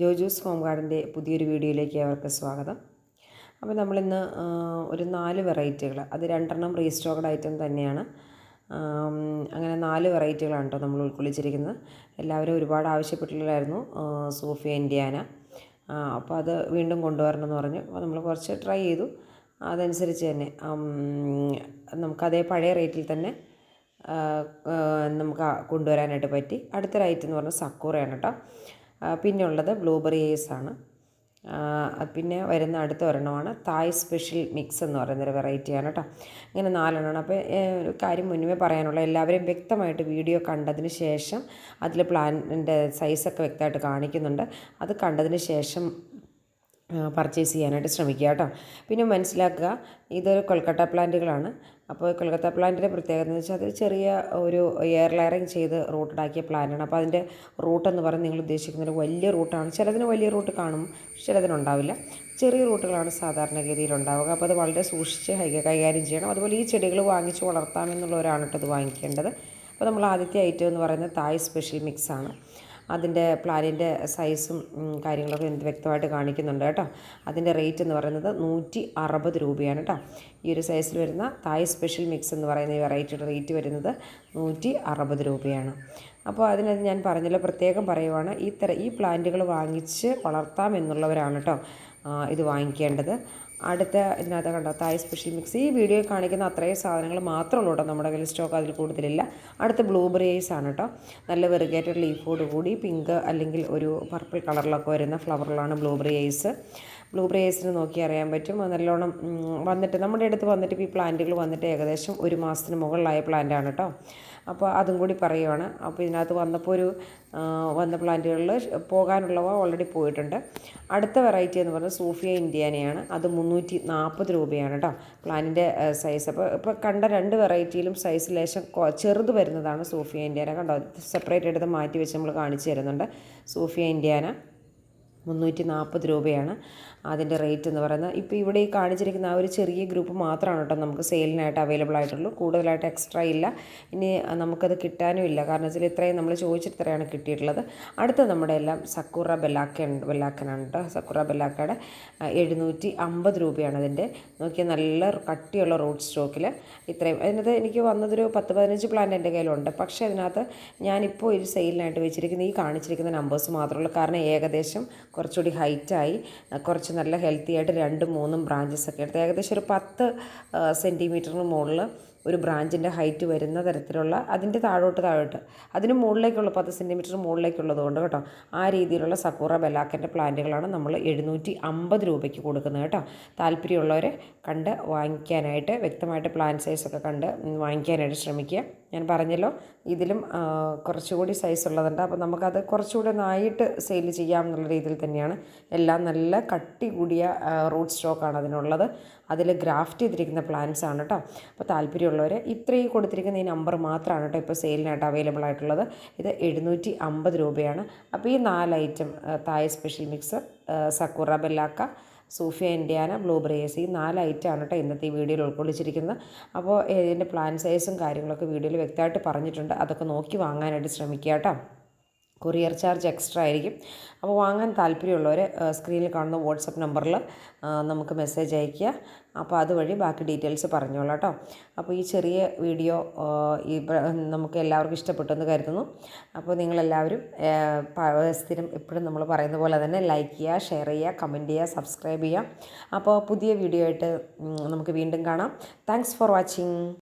ജോജൂസ് home ഗാർഡന്റെ പുതിയൊരു വീഡിയോയിലേക്ക് അവർക്ക് സ്വാഗതം. അപ്പോൾ നമ്മളിന്ന് ഒരു നാല് വെറൈറ്റികൾ അത് രണ്ടെണ്ണം റീസ്റ്റോക്ഡ് ഐറ്റം തന്നെയാണ്. അങ്ങനെ നാല് വെറൈറ്റികളാണ് കേട്ടോ നമ്മൾ ഉൾക്കൊള്ളിച്ചിരിക്കുന്നത്. എല്ലാവരും ഒരുപാട് ആവശ്യപ്പെട്ടിട്ടുള്ളായിരുന്നു സൂഫിയ ഇന്ത്യാന അപ്പോൾ അത് വീണ്ടും കൊണ്ടുവരണം എന്ന് പറഞ്ഞു. അപ്പോൾ നമ്മൾ കുറച്ച് ട്രൈ ചെയ്തു. അതനുസരിച്ച് തന്നെ നമുക്കതേ പഴയ റേറ്റിൽ തന്നെ നമുക്ക് കൊണ്ടുവരാനായിട്ട് പറ്റി. അടുത്തൊരു ഐറ്റം എന്ന് പറഞ്ഞാൽ സക്കൂറയാണ് കേട്ടോ. പിന്നെ ബ്ലൂബെറി ഐസ് ആണ്. പിന്നെ വരുന്ന അടുത്ത ഒരെണ്ണമാണ്. തായ് സ്പെഷ്യൽ മിക്സ് എന്ന് പറയുന്നൊരു വെറൈറ്റിയാണ് കേട്ടോ ഇങ്ങനെ നാലെണ്ണമാണ് അപ്പോൾ ഒരു കാര്യം മുന്നേ പറയാനുള്ള. എല്ലാവരും വ്യക്തമായിട്ട് വീഡിയോ കണ്ടതിന് ശേഷം അതിൽ പ്ലാനിന്റെ സൈസൊക്കെ വ്യക്തമായിട്ട് കാണിക്കുന്നുണ്ട്. അത് കണ്ടതിന് ശേഷം പർച്ചേസ് ചെയ്യാനായിട്ട് ശ്രമിക്കുക കേട്ടോ. പിന്നെ മനസ്സിലാക്കുക ഇതൊരു കൊൽക്കത്ത പ്ലാന്റുകളാണ് അപ്പോൾ കൊൽക്കത്ത പ്ലാന്റിന്റെ പ്രത്യേകത എന്ന് വെച്ചാൽ അത് ചെറിയ ഒരു എയർ ലെയറിങ് ചെയ്ത് റൂട്ടഡാക്കിയ പ്ലാന്റാണ് അപ്പോൾ അതിന്റെ റൂട്ട് എന്ന് പറഞ്ഞാൽ നിങ്ങൾ ഒരു വലിയ റൂട്ടാണ് ചിലതിന് വലിയ റൂട്ട് കാണും ചിലതിനുണ്ടാവില്ല. ചെറിയ റൂട്ടുകളാണ് സാധാരണഗതിയിൽ ഉണ്ടാവുക. അപ്പോൾ അത് വളരെ സൂക്ഷിച്ച് കൈകാര്യം ചെയ്യണം. അതുപോലെ ഈ ചെടികൾ വാങ്ങിച്ച് വളർത്താമെന്നുള്ളവരാണ് കേട്ടോ അത് വാങ്ങിക്കേണ്ടത്. അപ്പോൾ നമ്മൾ ആദ്യത്തെ ഐറ്റം എന്ന് പറയുന്നത് തായ് സ്പെഷ്യൽ മിക്സ് ആണ്. അതിന്റെ പ്ലാനിന്റെ സൈസും കാര്യങ്ങളൊക്കെ എന്ത് വ്യക്തമായിട്ട് കാണിക്കുന്നുണ്ട് കേട്ടോ. അതിന്റെ റേറ്റ് എന്ന് പറയുന്നത് നൂറ്റി അറുപത് രൂപയാണ് കേട്ടോ. ഈ ഒരു സൈസിൽ വരുന്ന തായ് സ്പെഷ്യൽ മിക്സ് എന്ന് പറയുന്ന ഈ വെറൈറ്റിയുടെ റേറ്റ് വരുന്നത് നൂറ്റി അറുപത് രൂപയാണ്. അപ്പോൾ അതിനത് ഞാൻ പറഞ്ഞല്ലോ പ്രത്യേകം പറയുവാണ് ഈ തര ഈ പ്ലാന്റുകൾ വാങ്ങിച്ച് വളർത്താം എന്നുള്ളവരാണ് കേട്ടോ. ഇത് വാങ്ങിക്കേണ്ടത്. അടുത്ത ഇതിനകത്ത് കണ്ടോ തായ് സ്പെഷ്യൽ മിക്സ് ഈ വീഡിയോ കാണിക്കുന്ന അത്രയും സാധനങ്ങൾ മാത്രമേ ഉള്ളൂ കേട്ടോ നമ്മുടെ കയ്യിൽ സ്റ്റോക്ക് അതിൽ കൂടുതലില്ല. അടുത്ത ബ്ലൂബെറി ഐസ് ആണ് കേട്ടോ. നല്ല വെറുകേറ്റഡ് ലീഫോട് കൂടി പിങ്ക് അല്ലെങ്കിൽ ഒരു പർപ്പിൾ കളറിലൊക്കെ വരുന്ന ഫ്ലവറിലാണ് ബ്ലൂബെറി ഐസ് ബ്ലൂബെറി ഐസിന് നോക്കി അറിയാൻ പറ്റും. നല്ലോണം വന്നിട്ട് നമ്മുടെ അടുത്ത് വന്നിട്ട് ഈ പ്ലാന്റുകൾ വന്നിട്ട് ഏകദേശം ഒരു മാസത്തിന് മുകളിലായ പ്ലാന്റാണ് കേട്ടോ. അപ്പോൾ അതും കൂടി പറയുവാണ്. അപ്പോൾ ഇതിനകത്ത് വന്നപ്പോൾ ഒരു വന്ന പ്ലാന്റുകളിൽ പോകാനുള്ളവ ഓൾറെഡി പോയിട്ടുണ്ട്. അടുത്ത വെറൈറ്റി എന്ന് പറഞ്ഞാൽ സൂഫിയ ഇന്ത്യാനയാണ്. അത് മുന്നൂറ്റി നാൽപ്പത് രൂപയാണ് കേട്ടോ. പ്ലാന്റിന്റെ സൈസ് അപ്പോൾ ഇപ്പോൾ കണ്ട രണ്ട് വെറൈറ്റിയിലും സൈസ് ലേശം ചെറുത് വരുന്നതാണ് സൂഫിയ ഇന്ത്യാന. കണ്ടോ? സെപ്പറേറ്റ് എടുത്ത് മാറ്റി വെച്ച് നമ്മൾ കാണിച്ചു തരുന്നുണ്ട് സൂഫിയ ഇന്ത്യാന. മുന്നൂറ്റി നാൽപ്പത് രൂപയാണ് അതിന്റെ റേറ്റ് എന്ന് പറയുന്നത്. ഇപ്പോൾ ഇവിടെ ഈ കാണിച്ചിരിക്കുന്ന ആ ഒരു ചെറിയ ഗ്രൂപ്പ് മാത്രമാണ് കേട്ടോ നമുക്ക് സെയിലിനായിട്ട് അവൈലബിൾ ആയിട്ടുള്ളൂ. കൂടുതലായിട്ട് എക്സ്ട്രാ ഇല്ല. ഇനി നമുക്കത് കിട്ടാനും ഇല്ല. കാരണം വെച്ചാൽ ഇത്രയും നമ്മൾ ചോദിച്ചിത്രയാണ് കിട്ടിയിട്ടുള്ളത്. അടുത്ത നമ്മുടെ എല്ലാം സക്കൂറ ബെല്ലാക്ക ബെല്ലാക്കനാണ് കേട്ടോ. സക്കൂറ ബെല്ലാക്കയുടെ എഴുന്നൂറ്റി അമ്പത് രൂപയാണ് അതിന്റെ. നോക്കിയാൽ നല്ല കട്ടിയുള്ള റോഡ് സ്റ്റോക്കിൽ ഇത്രയും. അതിനകത്ത് എനിക്ക് വന്നതൊരു പത്ത് പതിനഞ്ച് പ്ലാന്റ് എന്റെ കയ്യിലുണ്ട്. പക്ഷേ അതിനകത്ത് ഞാനിപ്പോൾ ഒരു സെയിലിനായിട്ട് വെച്ചിരിക്കുന്ന ഈ കാണിച്ചിരിക്കുന്ന നമ്പേഴ്സ് മാത്രമേ ഉള്ളൂ. കാരണം ഏകദേശം കുറച്ചുകൂടി ഹൈറ്റായി കുറച്ച് നല്ല ഹെൽത്തി ആയിട്ട് രണ്ടും മൂന്നും ബ്രാഞ്ചസ് ഒക്കെ എടുത്ത് ഏകദേശം ഒരു പത്ത് സെന്റിമീറ്ററിന് മുകളിൽ ഒരു ബ്രാഞ്ചിന്റെ ഹൈറ്റ് വരുന്ന തരത്തിലുള്ള അതിന്റെ താഴോട്ട് താഴോട്ട് അതിന് മുകളിലേക്കുള്ള പത്ത് സെന്റിമീറ്റർ മുകളിലേക്കുള്ളത് കൊണ്ട് കേട്ടോ ആ രീതിയിലുള്ള സക്കൂറ ബെലാക്കന്റെ പ്ലാന്റുകളാണ് നമ്മൾ എഴുന്നൂറ്റി അമ്പത് രൂപയ്ക്ക് കൊടുക്കുന്നത് കേട്ടോ. താല്പര്യമുള്ളവരെ കണ്ട് വാങ്ങിക്കാനായിട്ട് വ്യക്തമായിട്ട് പ്ലാൻ സൈസൊക്കെ കണ്ട് വാങ്ങിക്കാനായിട്ട് ശ്രമിക്കുക. ഞാൻ പറഞ്ഞല്ലോ ഇതിലും കുറച്ചുകൂടി സൈസ് ഉള്ളതുണ്ട് അപ്പോൾ നമുക്കത് കുറച്ചുകൂടി ഒന്നായിട്ട് സെയിൽ ചെയ്യാം എന്നുള്ള രീതിയിൽ തന്നെയാണ്. എല്ലാം നല്ല കട്ടി കൂടിയ റൂട്ട് സ്റ്റോക്കാണ് അതിനുള്ളത്. അതിൽ ഗ്രാഫ്റ്റ് ചെയ്തിരിക്കുന്ന പ്ലാന്റ്സ് ആണ് കേട്ടോ. അപ്പോൾ താല്പര്യമുള്ളവർ ഇത്രയും കൊടുത്തിരിക്കുന്ന ഈ നമ്പർ മാത്രമാണ് കേട്ടോ ഇപ്പോൾ സെയിലിനായിട്ട് അവൈലബിൾ ആയിട്ടുള്ളത്. ഇത് എഴുന്നൂറ്റി അമ്പത് രൂപയാണ്. അപ്പോൾ ഈ നാല് item Thai special mixer Sakura ബെല്ലാക്ക Sofia Indiana blueberries ഈ നാല് ഐറ്റമാണ് കേട്ടോ ഇന്നത്തെ ഈ വീഡിയോയിൽ ഉൾക്കൊള്ളിച്ചിരിക്കുന്നത്. അപ്പോൾ ഇതിന്റെ പ്ലാൻ സൈസും കാര്യങ്ങളൊക്കെ വീഡിയോയിൽ വ്യക്തമായിട്ട് പറഞ്ഞിട്ടുണ്ട്. അതൊക്കെ നോക്കി വാങ്ങാനായിട്ട് ശ്രമിക്കുക കേട്ടോ. കൊറിയർ ചാർജ് എക്സ്ട്രാ ആയിരിക്കും. അപ്പോൾ വാങ്ങാൻ താല്പര്യമുള്ളവർ സ്ക്രീനിൽ കാണുന്ന വാട്സപ്പ് നമ്പറിൽ നമുക്ക് മെസ്സേജ് അയയ്ക്കുക. അപ്പോൾ അതുവഴി ബാക്കി ഡീറ്റെയിൽസ് പറഞ്ഞോളാം കേട്ടോ. അപ്പോൾ ഈ ചെറിയ വീഡിയോ ഈ നമുക്ക് എല്ലാവർക്കും ഇഷ്ടപ്പെട്ടെന്ന് കരുതുന്നു. അപ്പോൾ നിങ്ങളെല്ലാവരും സ്ഥിരം എപ്പോഴും നമ്മൾ പറയുന്ന പോലെ തന്നെ ലൈക്ക് ചെയ്യുക ഷെയർ ചെയ്യുക കമന്റ് ചെയ്യുക സബ്സ്ക്രൈബ് ചെയ്യുക. അപ്പോൾ പുതിയ വീഡിയോ ആയിട്ട് നമുക്ക് വീണ്ടും കാണാം. Thanks for watching.